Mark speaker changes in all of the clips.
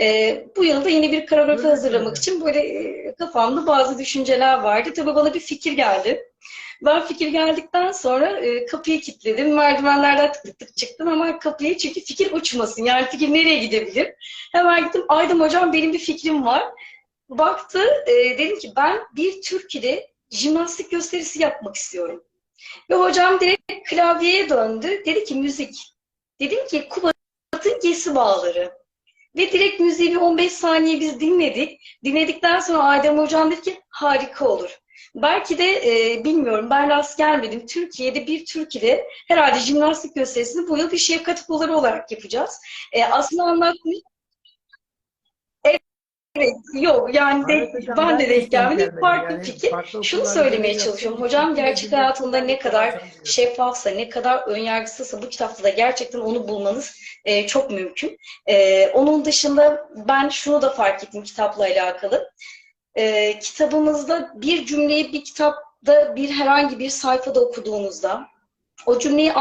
Speaker 1: E, bu yıl da yeni bir koreografi hazırlamak için böyle e, kafamda bazı düşünceler vardı. Tabii bana bir fikir geldi. Ben fikir geldikten sonra e, kapıyı kilitledim. Merdivenlerden tık tık tık çıktım ama kapıyı çünkü fikir uçmasın. Yani fikir nereye gidebilir? Hemen gittim. Aydın hocam benim bir fikrim var. Baktı. e, dedim ki ben bir türküde jimnastik gösterisi yapmak istiyorum. Ve hocam direkt klavyeye döndü. Dedi ki müzik. Dedim ki Kubat'ın gesi bağları. Ve direkt müziği bir 15 saniye biz dinledik. Dinledikten sonra Adem hocam dedi ki harika olur. Belki de e, bilmiyorum ben rast gelmedim. Türkiye'de bir Türkiye'de herhalde jimnastik gösterisini bu yıl bir şefkat kolları olarak yapacağız. E, aslında Evet, yok yani de,
Speaker 2: Evet hocam,
Speaker 1: ben de
Speaker 2: ben
Speaker 1: denk gelmedim.
Speaker 2: gelmedim.
Speaker 1: Farklı
Speaker 2: Yani
Speaker 1: fikir.
Speaker 2: farklı
Speaker 1: Şunu söylemeye çalışıyorum. Hocam gerçek hayatında ne kadar şeffafsa, ne kadar önyargısızsa bu kitapta da gerçekten onu bulmanız e, çok mümkün. E, onun dışında ben şunu da fark ettim kitapla alakalı. E, kitabımızda bir cümleyi bir kitapta bir herhangi bir sayfada okuduğunuzda o cümleyi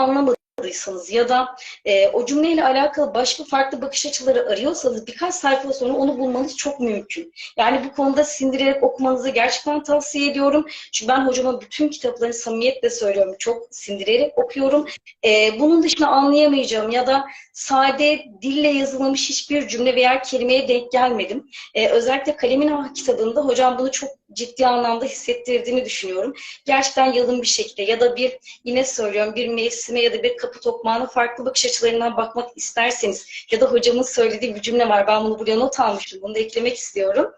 Speaker 1: anlamadıysanız ya da e, o cümleyle alakalı başka farklı bakış açıları arıyorsanız birkaç sayfa sonra onu bulmanız çok mümkün. Yani bu konuda sindirerek okumanızı gerçekten tavsiye ediyorum. Çünkü ben hocama bütün kitaplarını samimiyetle söylüyorum. Çok sindirerek okuyorum. E, bunun dışında anlayamayacağım ya da sade dille yazılmamış hiçbir cümle veya kelimeye denk gelmedim. E, özellikle Kalemin Ah kitabında hocam bunu çok ciddi anlamda hissettirdiğini düşünüyorum. Gerçekten yalın bir şekilde ya da bir yine söylüyorum bir mevsime ya da bir kapı tokmağına farklı bakış açılarından bakmak isterseniz ya da hocamın söylediği bir cümle var. Ben bunu buraya not almıştım. Bunu da eklemek istiyorum.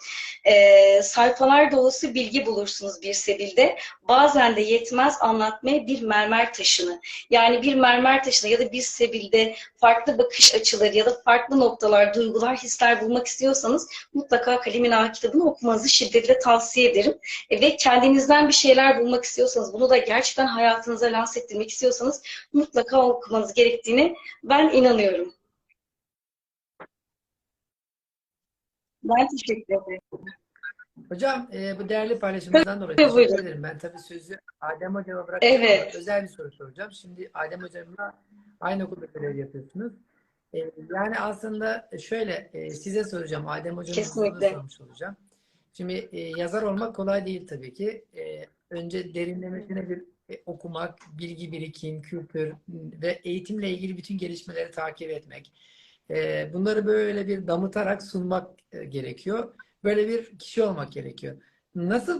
Speaker 1: E, sayfalar dolusu bilgi bulursunuz bir sebilde. Bazen de yetmez anlatmaya bir mermer taşını. Yani bir mermer taşını ya da bir sebilde farklı bakış açıları ya da farklı noktalar, duygular, hisler bulmak istiyorsanız mutlaka Kalemin Ah kitabını okumanızı şiddetle tavsiye ederim. E, ve kendinizden bir şeyler bulmak istiyorsanız, bunu da gerçekten hayatınıza lanse ettirmek istiyorsanız mutlaka okumanız gerektiğini ben inanıyorum. Ben teşekkür ederim.
Speaker 2: Hocam e, bu değerli paylaşımlardan dolayı teşekkür
Speaker 1: buyurun.
Speaker 2: ederim. Ben tabii sözü Adem Hocam'a bırakıyorum.
Speaker 1: Evet.
Speaker 2: Özel bir soru soracağım. Şimdi Adem Hocam'la aynı okulda görev yapıyorsunuz. E, yani aslında şöyle e, size soracağım. Adem Hocam'a sormuş olacağım. Şimdi e, yazar olmak kolay değil tabii ki. E, önce derinlemesine bir e, okumak, bilgi birikim, kültür ve eğitimle ilgili bütün gelişmeleri takip etmek. E, bunları böyle bir damıtarak sunmak e, gerekiyor. Böyle bir kişi olmak gerekiyor. Nasıl